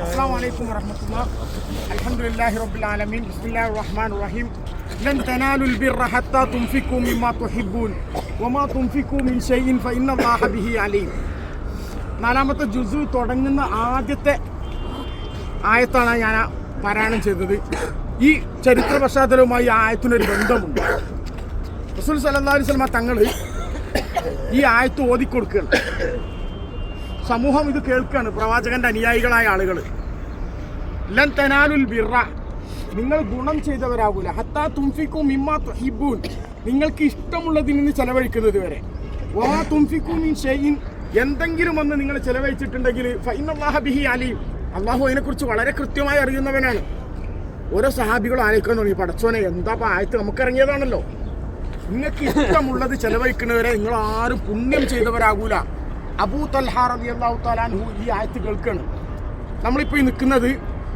السلام عليكم ورحمة الله الحمد لله رب العالمين بسم الله الرحمن الرحيم لن تنالوا البر حتى تنفقوا مما تحبون وما تنفقوا من شيء فإن الله به عليم നാലാമത്തെ ജുസു തുടങ്ങുന്ന ആദ്യത്തെ ആയത്താണ് ഞാൻ പാരായണം ചെയ്തത് ഈ ചരിത്ര പശ്ചാത്തലവുമായി ഈ ആയത്തിനൊരു ബന്ധമുണ്ട് റസൂൽ സല്ലല്ലാഹു അലൈഹി വസല്ലമ തങ്ങൾ ഈ ആയത്ത് ഓതിക്കൊടുക്കുകയാണ് സമൂഹം ഇത് കേൾക്കുകയാണ് പ്രവാചകന്റെ അനുയായികളായ ആളുകൾ ലൻ തനാലുൽ ബിറ. നിങ്ങൾ ഗുണം ചെയ്തവരാകൂല ഹത്താ തുംഫിക്കും മിമ്മാ നിങ്ങൾക്ക് ഇഷ്ടമുള്ളതിൽ നിന്ന് ചെലവഴിക്കുന്നത് വരെ. വാ മീൻ എന്തെങ്കിലും ഒന്ന് നിങ്ങൾ ചെലവഴിച്ചിട്ടുണ്ടെങ്കിൽ ഫൈനല്ലാഹ ബിഹി അലീം. അള്ളാഹു അതിനെക്കുറിച്ച് വളരെ കൃത്യമായി അറിയുന്നവനാണ്. ഓരോ സഹാബികളും ആലോചിക്കാൻ തുടങ്ങി. പടച്ചോനെ എന്താ ആയത്ത് നമുക്കിറങ്ങിയതാണല്ലോ. നിങ്ങൾക്ക് ഇഷ്ടമുള്ളത് ചെലവഴിക്കുന്നവരെ നിങ്ങൾ ആരും പുണ്യം ചെയ്തവരാകൂല അബൂ തൽഹ റബി അള്ളാഹു താലാൻഹു ഈ ആയത്ത് കേൾക്കുകയാണ് നമ്മളിപ്പോൾ ഈ നിൽക്കുന്നത്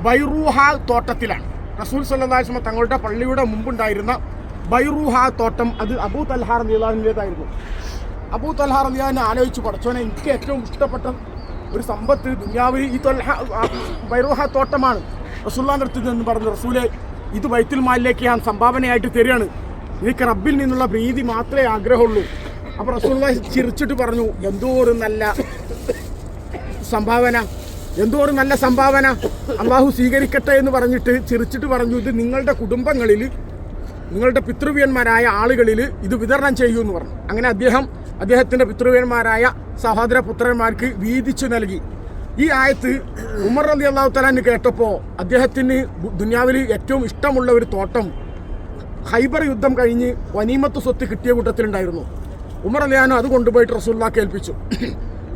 ബൈറൂഹ തോട്ടത്തിലാണ്. റസൂൽ സല്ലാസ്മ തങ്ങളുടെ പള്ളിയുടെ മുമ്പുണ്ടായിരുന്ന ബൈറൂഹ തോട്ടം അത് അബൂ തൽഹ റളിയല്ലാഹുവിന്റെതായിരുന്നു. അബൂ തൽഹ റളിയല്ലാഹു ആലോചിച്ച് പഠിച്ചോനെ എനിക്ക് ഏറ്റവും ഇഷ്ടപ്പെട്ട ഒരു സമ്പത്ത് ദുനിയാവിൽ ഈ തൊൽഹ ബൈറൂഹ തോട്ടമാണ്. റസൂല്ലാന്റെ അടുത്ത് നിന്ന് പറഞ്ഞു റസൂലെ ഇത് ബൈത്തുൽ മാലിലേക്ക് ഞാൻ സംഭാവനയായിട്ട് തരികയാണ്. എനിക്ക് റബ്ബിൽ നിന്നുള്ള പ്രീതി മാത്രമേ ആഗ്രഹമുള്ളൂ. അപ്പോൾ റസൂള്ള ചിരിച്ചിട്ട് പറഞ്ഞു എന്തോ ഒരു നല്ല സംഭാവന എന്തോ ഒരു നല്ല സംഭാവന. അള്ളാഹു സ്വീകരിക്കട്ടെ എന്ന് പറഞ്ഞിട്ട് ചിരിച്ചിട്ട് പറഞ്ഞു ഇത് നിങ്ങളുടെ കുടുംബങ്ങളിൽ നിങ്ങളുടെ പിതൃവ്യന്മാരായ ആളുകളിൽ ഇത് വിതരണം ചെയ്യൂ എന്ന് പറഞ്ഞു. അങ്ങനെ അദ്ദേഹം അദ്ദേഹത്തിന്റെ പിതൃവ്യന്മാരായ സഹോദര പുത്രന്മാർക്ക് വീതിച്ചു നൽകി. ഈ ആയത്ത് ഉമർ അലി അള്ളാഹു തലാന്ന് കേട്ടപ്പോൾ അദ്ദേഹത്തിന് ദുനിയാവിൽ ഏറ്റവും ഇഷ്ടമുള്ള ഒരു തോട്ടം ഹൈബർ യുദ്ധം കഴിഞ്ഞ് വനീമത്ത് സ്വത്ത് കിട്ടിയ കൂട്ടത്തിലുണ്ടായിരുന്നു. ഉമർ അലിയാനോ അത് കൊണ്ടുപോയിട്ട് റസൂല്ലാക്ക് ഏൽപ്പിച്ചു.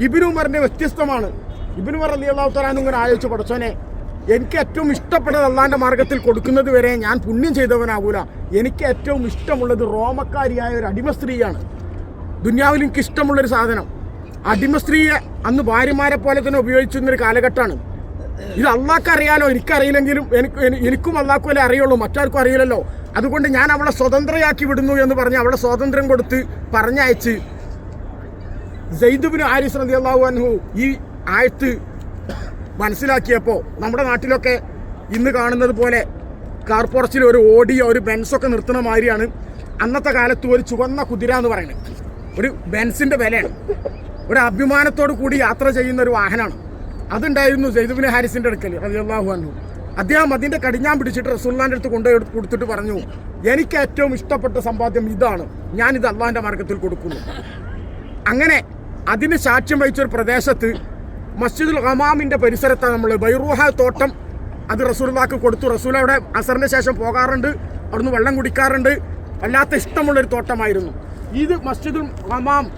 ഇബിൻ ഉമറിന്റെ വ്യത്യസ്തമാണ്. ഇബിൻ ഉമർ അലി അള്ളാഹു തലാൻ ഇങ്ങനെ ആലോചിച്ച് പഠിച്ചോനെ എനിക്ക് ഏറ്റവും ഇഷ്ടപ്പെട്ടത് അള്ളാന്റെ മാർഗത്തിൽ കൊടുക്കുന്നത് വരെ ഞാൻ പുണ്യം ചെയ്തവനാകൂല എനിക്ക് ഏറ്റവും ഇഷ്ടമുള്ളത് റോമക്കാരിയായ ഒരു അടിമ സ്ത്രീയാണ്. ദുനിയാവിൽ എനിക്ക് ഇഷ്ടമുള്ളൊരു സാധനം. അടിമ സ്ത്രീയെ അന്ന് ഭാര്യമാരെ പോലെ തന്നെ ഉപയോഗിച്ചിരുന്നൊരു കാലഘട്ടമാണ്. ഇത് അള്ളാഹ്ക്ക് അറിയാലോ എനിക്കറിയില്ലെങ്കിലും എനിക്ക് എനി- എനിക്കും അള്ളാഹ്ക്കും അല്ലേ അറിയുള്ളൂ. മറ്റാർക്കും അറിയില്ലല്ലോ. അതുകൊണ്ട് ഞാൻ അവളെ സ്വതന്ത്രയാക്കി വിടുന്നു എന്ന് പറഞ്ഞ് അവളെ സ്വാതന്ത്ര്യം കൊടുത്ത് പറഞ്ഞയച്ച് ജയ്ദുബിന് ആരിസ് റതി അള്ളാഹു അൻഹു ഈ ആയത്ത് മനസ്സിലാക്കിയപ്പോൾ നമ്മുടെ നാട്ടിലൊക്കെ ഇന്ന് കാണുന്നത് പോലെ കാർപ്പുറച്ചിൽ ഒരു ഓടിയോ ഒരു ബെൻസൊക്കെ നിർത്തുന്ന മാതിരിയാണ്. അന്നത്തെ കാലത്ത് ഒരു ചുവന്ന കുതിര എന്ന് പറയുന്നത്. ഒരു ബെൻസിന്റെ വിലയാണ്. ഒരു അഭിമാനത്തോടു കൂടി യാത്ര ചെയ്യുന്ന ഒരു വാഹനമാണ്. അതുണ്ടായിരുന്നു ജയ്ദുബിന് ഹാരിസിന്റെ അടുക്കൽ അള്ളാഹു അൻഹു. അദ്ദേഹം അതിന്റെ കടിഞ്ഞാൻ പിടിച്ചിട്ട് റസൂല്ലാന്റെ അടുത്ത് കൊണ്ടുപോയി കൊടുത്തിട്ട് പറഞ്ഞു എനിക്ക് ഏറ്റവും ഇഷ്ടപ്പെട്ട സമ്പാദ്യം ഇതാണ്. ഞാനിത് അള്ളാഹിന്റെ മാർഗത്തിൽ കൊടുക്കുന്നു. അങ്ങനെ അതിന് സാക്ഷ്യം വഹിച്ചൊരു പ്രദേശത്ത് മസ്ജിദുൽ ഹമാമിന്റെ പരിസരത്താണ് നമ്മൾ ബൈറൂഹ തോട്ടം അത് റസൂലുള്ളാക്ക് കൊടുത്തു. റസൂൽ അവിടെ അസറിന് ശേഷം പോകാറുണ്ട് അവിടുന്ന് വെള്ളം കുടിക്കാറുണ്ട്. വല്ലാത്ത ഇഷ്ടമുള്ളൊരു തോട്ടമായിരുന്നു. ഇത് മസ്ജിദുൽ ഹമാം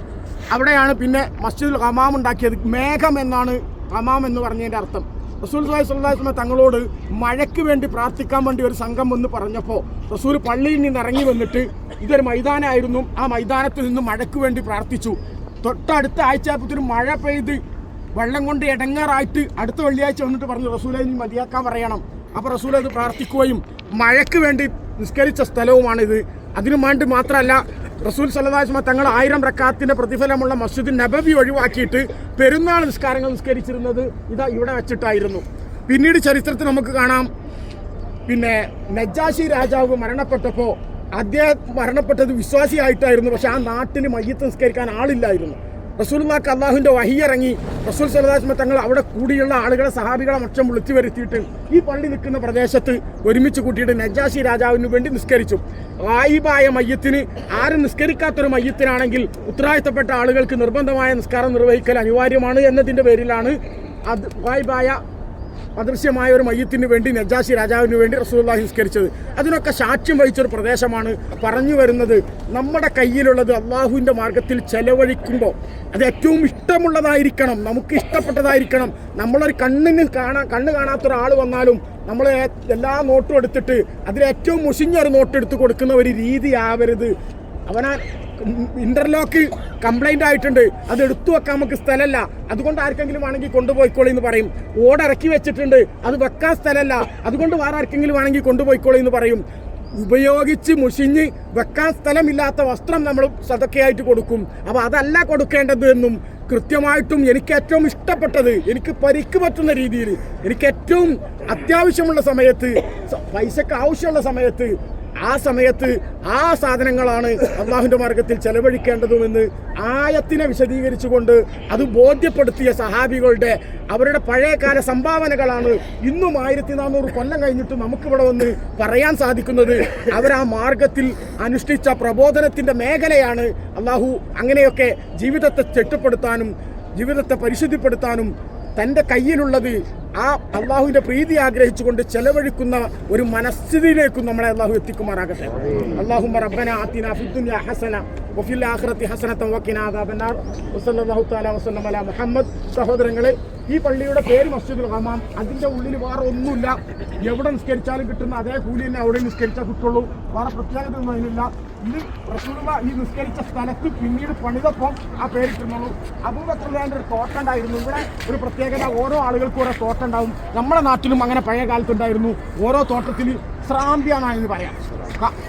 അവിടെയാണ് പിന്നെ മസ്ജിദുൽ ഹമാം ഉണ്ടാക്കിയത്. മേഘം എന്നാണ് ഹമാം എന്ന് പറഞ്ഞതിന്റെ അർത്ഥം. റസൂൽ സാഹി സ്വല്ലാസ്മ തങ്ങളോട് മഴയ്ക്ക് വേണ്ടി പ്രാർത്ഥിക്കാൻ വേണ്ടി ഒരു സംഘം വന്ന് പറഞ്ഞപ്പോൾ റസൂൽ പള്ളിയിൽ നിന്ന് ഇറങ്ങി വന്നിട്ട് ഇതൊരു മൈതാനമായിരുന്നു ആ മൈതാനത്തിൽ നിന്ന് മഴയ്ക്ക് വേണ്ടി പ്രാർത്ഥിച്ചു. തൊട്ടടുത്ത ആഴ്ചപ്പത്തിന് മഴ പെയ്ത് വെള്ളം കൊണ്ട് ഇടങ്ങാറായിട്ട് അടുത്ത വെള്ളിയാഴ്ച വന്നിട്ട് പറഞ്ഞു റസൂലെ ഇനി മതിയാക്കാൻ പറയണം. അപ്പോൾ റസൂൽ അത് പ്രാർത്ഥിക്കുകയും മഴയ്ക്ക് വേണ്ടി നിസ്കരിച്ച സ്ഥലവുമാണിത്. അതിനു വേണ്ടി മാത്രമല്ല റസൂൽ സലദാസ്മ തങ്ങൾ ആയിരം റക്കാത്തിന്റെ പ്രതിഫലമുള്ള മസ്ജിദ് നബബി ഒഴിവാക്കിയിട്ട് പെരുന്നാൾ നിസ്കാരങ്ങൾ നിസ്കരിച്ചിരുന്നത് ഇതാ ഇവിടെ വെച്ചിട്ടായിരുന്നു. പിന്നീട് ചരിത്രത്തിൽ നമുക്ക് കാണാം. പിന്നെ നജാശി രാജാവ് മരണപ്പെട്ടപ്പോൾ അദ്ദേഹം മരണപ്പെട്ടത് വിശ്വാസിയായിട്ടായിരുന്നു. പക്ഷെ ആ നാട്ടിന് മയ്യത്ത് നിസ്കരിക്കാൻ ആളില്ലായിരുന്നു. റസൂൽക്ക് അള്ളാഹുവിന്റെ വഹിയിറങ്ങി. റസൂൽ സലദാസ്മ തങ്ങൾ അവിടെ കൂടിയുള്ള ആളുകളെ സഹാബികളെ മൊത്തം വിളിച്ചു വരുത്തിയിട്ട് ഈ പള്ളി നിൽക്കുന്ന പ്രദേശത്ത് ഒരുമിച്ച് കൂട്ടിയിട്ട് നജാശി രാജാവിന് വേണ്ടി നിസ്കരിച്ചു. വായിബായ മയ്യത്തിന് ആരും നിസ്കരിക്കാത്തൊരു മയ്യത്തിനാണെങ്കിൽ ഉത്തരവാദിത്തപ്പെട്ട ആളുകൾക്ക് നിർബന്ധമായ നിസ്കാരം നിർവഹിക്കൽ അനിവാര്യമാണ് എന്നതിന്റെ പേരിലാണ് അത് വായിബായ അദൃശ്യമായ ഒരു മയ്യത്തിന് വേണ്ടി നജാശി രാജാവിന് വേണ്ടി റസൂലുള്ളാഹി സംസ്കരിച്ചത് അതിനൊക്കെ സാക്ഷ്യം വഹിച്ചൊരു പ്രദേശമാണ് പറഞ്ഞു വരുന്നത്. നമ്മുടെ കയ്യിലുള്ളത് അള്ളാഹുവിന്റെ മാർഗത്തിൽ ചെലവഴിക്കുമ്പോൾ അത് ഏറ്റവും ഇഷ്ടമുള്ളതായിരിക്കണം നമുക്ക് ഇഷ്ടപ്പെട്ടതായിരിക്കണം. നമ്മളൊരു കണ്ണിന് കാണാൻ കണ്ണ് കാണാത്ത ഒരാൾ വന്നാലും നമ്മൾ എല്ലാ നോട്ടും എടുത്തിട്ട് അതിൽ ഏറ്റവും മുഷിഞ്ഞൊരു നോട്ട് എടുത്ത് കൊടുക്കുന്ന ഒരു രീതി ആവരുത് അവനാ ഇന്റർലോക്ക് കംപ്ലൈന്റ് ആയിട്ടുണ്ട്. അത് എടുത്തു വെക്കാൻ നമുക്ക് സ്ഥലമല്ല അതുകൊണ്ട് ആർക്കെങ്കിലും വേണമെങ്കിൽ കൊണ്ടുപോയിക്കോളി എന്ന് പറയും. ഓടിറക്കി വെച്ചിട്ടുണ്ട്. അത് വെക്കാൻ സ്ഥലമല്ല അതുകൊണ്ട് വേറെ ആർക്കെങ്കിലും വേണമെങ്കിൽ കൊണ്ടുപോയിക്കോളി എന്ന് പറയും. ഉപയോഗിച്ച് മുഷിഞ്ഞ് വെക്കാൻ സ്ഥലമില്ലാത്ത വസ്ത്രം നമ്മൾ സതക്കയായിട്ട് കൊടുക്കും. അപ്പോൾ അതല്ല കൊടുക്കേണ്ടത് എന്നും കൃത്യമായിട്ടും എനിക്ക് ഏറ്റവും ഇഷ്ടപ്പെട്ടത് എനിക്ക് പരിക്ക് പറ്റുന്ന രീതിയിൽ എനിക്ക് ഏറ്റവും അത്യാവശ്യമുള്ള സമയത്ത് പൈസക്ക് ആവശ്യമുള്ള സമയത്ത് ആ സമയത്ത് ആ സാധനങ്ങളാണ് അള്ളാഹുവിന്റെ മാർഗത്തിൽ ചെലവഴിക്കേണ്ടതുമെന്ന് ആയത്തിനെ വിശദീകരിച്ചുകൊണ്ട് അത് ബോധ്യപ്പെടുത്തിയ സഹാബികളുടെ അവരുടെ പഴയകാല സംഭാവനകളാണ് ഇന്നും ആയിരത്തി നാനൂറ് കൊല്ലം കഴിഞ്ഞിട്ട് നമുക്കിവിടെ വന്ന് പറയാൻ സാധിക്കുന്നത്. അവർ ആ മാർഗത്തിൽ അനുഷ്ഠിച്ച പ്രബോധനത്തിന്റെ മേഖലയാണ് അള്ളാഹു അങ്ങനെയൊക്കെ ജീവിതത്തെ ചെട്ടുപ്പെടുത്താനും ജീവിതത്തെ പരിശുദ്ധിപ്പെടുത്താനും തന്റെ കയ്യിലുള്ളത് ആ അള്ളാഹുവിന്റെ പ്രീതി ആഗ്രഹിച്ചുകൊണ്ട് ചെലവഴിക്കുന്ന ഒരു മനസ്ഥിതിയിലേക്കും നമ്മളെ അള്ളാഹു എത്തിക്കുമാറാകട്ടെ. അള്ളാഹു റബ്ബന ആത്തിന ഫിദ്ദുനിയ ഹസന വഫിൽ ആഖിറത്തി ഹസനത്തൻ വഖിന അദാബന്നാർ. വസല്ലല്ലാഹു തആല വസല്ലം അലാ മുഹമ്മദ്. സഹോദരങ്ങളെ ഈ പള്ളിയുടെ പേര് മസ്ജിദുൽ ഹമാം അതിന്റെ ഉള്ളിൽ വേറെ ഒന്നുമില്ല. എവിടെ നിസ്കരിച്ചാലും കിട്ടുന്ന അതേ കൂലി തന്നെ അവിടെ നിസ്കരിച്ചാൽ കിട്ടുള്ളൂ. വേറെ പ്രത്യേകത ഒന്നും അതിനില്ല ഇത് റസൂലുള്ളാ ഈ നിസ്കരിച്ച സ്ഥലത്ത് പിന്നീട് പണിതപ്പം ആ പേര് കിട്ടുന്നുള്ളൂ അബൂബക്കറിന്റെ ഒരു തോട്ടുണ്ടായിരുന്നു. ഇവിടെ ഒരു പ്രത്യേകത ഓരോ ആളുകൾക്കും ഓരോ തോട്ടുണ്ടാവും. നമ്മുടെ നാട്ടിലും അങ്ങനെ പഴയ കാലത്തുണ്ടായിരുന്നു. ഓരോ തോട്ടത്തിൽ ശ്രാമ്പ്യാണെന്ന് പറയാം.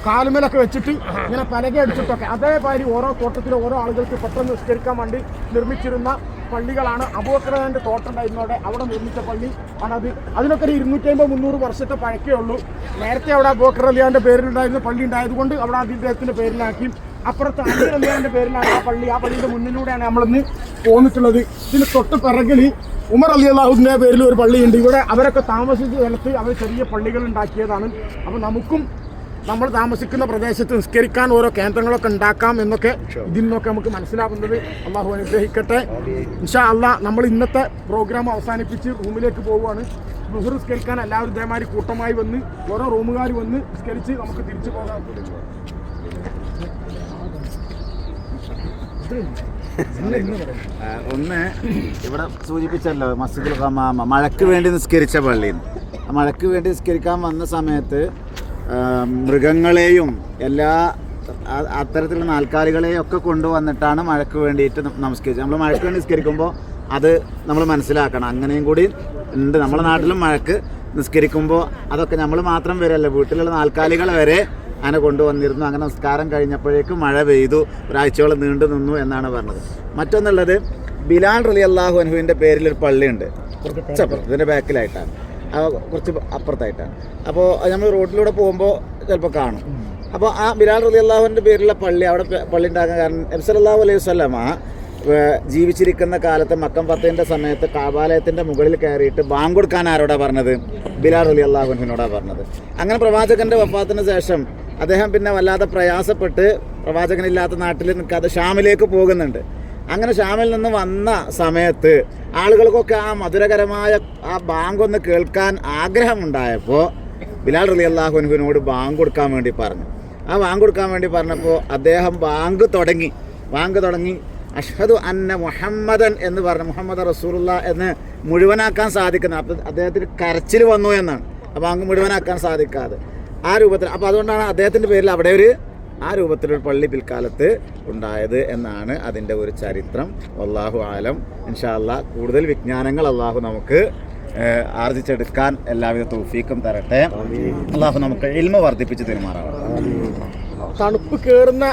കാലുമേലൊക്കെ വെച്ചിട്ട് ഇങ്ങനെ പലക അടിച്ചിട്ടൊക്കെ അതേമാതിരി ഓരോ തോട്ടത്തിലും ഓരോ ആളുകൾക്ക് പെട്ടെന്ന് നിസ്കരിക്കാൻ വേണ്ടി നിർമ്മിച്ചിരുന്ന പള്ളികളാണ്. അബൂക്കറാന്റെ തോട്ടം ഉണ്ടായിരുന്നവിടെ അവിടെ. നിർമ്മിച്ച പള്ളി ആണത്. അതിനൊക്കെ ഒരു ഇരുന്നൂറ്റി അമ്പത് മുന്നൂറ് വർഷത്തെ പഴക്കേ ഉള്ളൂ. നേരത്തെ അവിടെ അബൂബക്കർ അലിയാന്റെ പേരിലുണ്ടായിരുന്ന പള്ളി ഉണ്ടായതുകൊണ്ട് അവിടെ അദ്ദേഹത്തിന്റെ പേരിലാക്കി. അപ്പുറത്ത് അലി അലിയാന്റെ പേരിലാണ് ആ പള്ളി. ആ പള്ളിയുടെ മുന്നിലൂടെയാണ് നമ്മളിന്ന് പോന്നിട്ടുള്ളത്. ഇതിന് തൊട്ട് പിറകിൽ ഉമർ അലി അള്ളാഹുദിന്റെ പേരിൽ ഒരു പള്ളിയുണ്ട്. ഇവിടെ അവരൊക്കെ താമസിച്ച സ്ഥലത്ത് അവർ ചെറിയ പള്ളികൾ ഉണ്ടാക്കിയതാണ്. അപ്പോൾ നമുക്കും നമ്മൾ താമസിക്കുന്ന പ്രദേശത്ത് നിസ്കരിക്കാൻ ഓരോ കേന്ദ്രങ്ങളൊക്കെ ഉണ്ടാക്കാം എന്നൊക്കെ ഇതിൽ നിന്നൊക്കെ നമുക്ക് മനസ്സിലാവുന്നത് അള്ളാഹു അനുഗ്രഹിക്കട്ടെ. ഇൻഷാ അള്ളാ നമ്മൾ ഇന്നത്തെ പ്രോഗ്രാം അവസാനിപ്പിച്ച് റൂമിലേക്ക് പോവുകയാണ്. ബുഹർ നിസ്കരിക്കാൻ എല്ലാവരും ഇതേമാതിരി കൂട്ടമായി വന്ന് ഓരോ റൂമുകാർ വന്ന് നിസ്കരിച്ച് നമുക്ക് തിരിച്ചു പോകാം. ഒന്ന് ഇവിടെ സൂചിപ്പിച്ചല്ലോ മസ്ജിദുൽ ഹമാമ മഴയ്ക്ക് വേണ്ടി നിസ്കരിച്ച പള്ളിയിൽ മഴക്ക് മഴയ്ക്ക് വേണ്ടി നിസ്കരിക്കാൻ വന്ന സമയത്ത് മൃഗങ്ങളെയും എല്ലാ അത്തരത്തിലുള്ള നാൽക്കാലികളെയും ഒക്കെ കൊണ്ടുവന്നിട്ടാണ് മഴയ്ക്ക് വേണ്ടിയിട്ട് നമസ്കരിച്ചത്. നമ്മൾ മഴയ്ക്ക് വേണ്ടി നിസ്കരിക്കുമ്പോൾ അത് നമ്മൾ മനസ്സിലാക്കണം. അങ്ങനെയും കൂടി ഉണ്ട്. നമ്മുടെ നാട്ടിലും മഴയ്ക്ക് നിസ്കരിക്കുമ്പോൾ അതൊക്കെ നമ്മൾ മാത്രം വരല്ല. വീട്ടിലുള്ള നാൽക്കാലികൾ വരെ അങ്ങനെ കൊണ്ടുവന്നിരുന്നു. അങ്ങനെ നിസ്കാരം കഴിഞ്ഞപ്പോഴേക്കും മഴ പെയ്തു. ഒരാഴ്ചയോളം നീണ്ടു നിന്നു എന്നാണ് പറഞ്ഞത്. മറ്റൊന്നുള്ളത് ബിലാൽ റലി അള്ളാഹു അനുഹുവിന്റെ പേരിൽ ഒരു പള്ളിയുണ്ട് ഇതിന്റെ ബാക്കിലായിട്ടാണ്. കുറച്ച് അപ്പുറത്തായിട്ടാണ്. അപ്പോൾ നമ്മൾ റോഡിലൂടെ പോകുമ്പോൾ ചിലപ്പോൾ കാണും. അപ്പോൾ ആ ബിലാൽ റലി അള്ളാഹുവിന്റെ പേരിലുള്ള പള്ളി അവിടെ പള്ളി ഉണ്ടാക്കാൻ കാരണം നബ്സല്ലാഹു അലൈഹി വസ്ലമ ജീവിച്ചിരിക്കുന്ന കാലത്ത് മക്കം പത്തേന്റെ സമയത്ത് കാബാലയത്തിന്റെ മുകളിൽ കയറിയിട്ട് ബാങ്ക് കൊടുക്കാൻ ആരോടാ പറഞ്ഞത്? ബിലാൽ അലി അള്ളാഹുവിനോടാ പറഞ്ഞത്. അങ്ങനെ പ്രവാചകന്റെ വഫാത്തിന് ശേഷം അദ്ദേഹം പിന്നെ വല്ലാതെ പ്രയാസപ്പെട്ട് പ്രവാചകനില്ലാത്ത നാട്ടിൽ നിൽക്കാതെ ഷാമിലേക്ക് പോകുന്നുണ്ട്. അങ്ങനെ ഷാമിൽ നിന്ന് വന്ന സമയത്ത് ആളുകൾക്കൊക്കെ ആ മധുരകരമായ ആ ബാങ്ക് ഒന്ന് കേൾക്കാൻ ആഗ്രഹമുണ്ടായപ്പോൾ ബിലാൽ റലി അള്ളാഹുനുവിനോട് ബാങ്ക് കൊടുക്കാൻ വേണ്ടി പറഞ്ഞു. ആ ബാങ്ക് കൊടുക്കാൻ വേണ്ടി പറഞ്ഞപ്പോൾ അദ്ദേഹം ബാങ്ക് തുടങ്ങി. ബാങ്ക് തുടങ്ങി. അഷ്ഹദു അന്ന മുഹമ്മദൻ എന്ന് പറഞ്ഞു. മുഹമ്മദ് റസൂലുള്ള എന്ന് മുഴുവനാക്കാൻ സാധിക്കുന്ന അപ്പം അദ്ദേഹത്തിന് കരച്ചിൽ വന്നു എന്നാണ്. ആ ബാങ്ക് മുഴുവനാക്കാൻ സാധിക്കാതെ. ആ രൂപത്തിൽ അപ്പോൾ അതുകൊണ്ടാണ് അദ്ദേഹത്തിന്റെ പേരിൽ അവിടെ ഒരു ആ രൂപത്തിലൊരു പള്ളി പിൽക്കാലത്ത് ഉണ്ടായത് എന്നാണ് അതിന്റെ ഒരു ചരിത്രം. അള്ളാഹു ആലം. ഇൻഷാല്ല കൂടുതൽ വിജ്ഞാനങ്ങൾ അള്ളാഹു നമുക്ക് ആർജിച്ചെടുക്കാൻ എല്ലാവിധ തൗഫീക്കും തരട്ടെ. അള്ളാഹു നമുക്ക് ഇൽമ വർദ്ധിപ്പിച്ച് തീരുമാനമാണ് തണുപ്പ് കയറുന്ന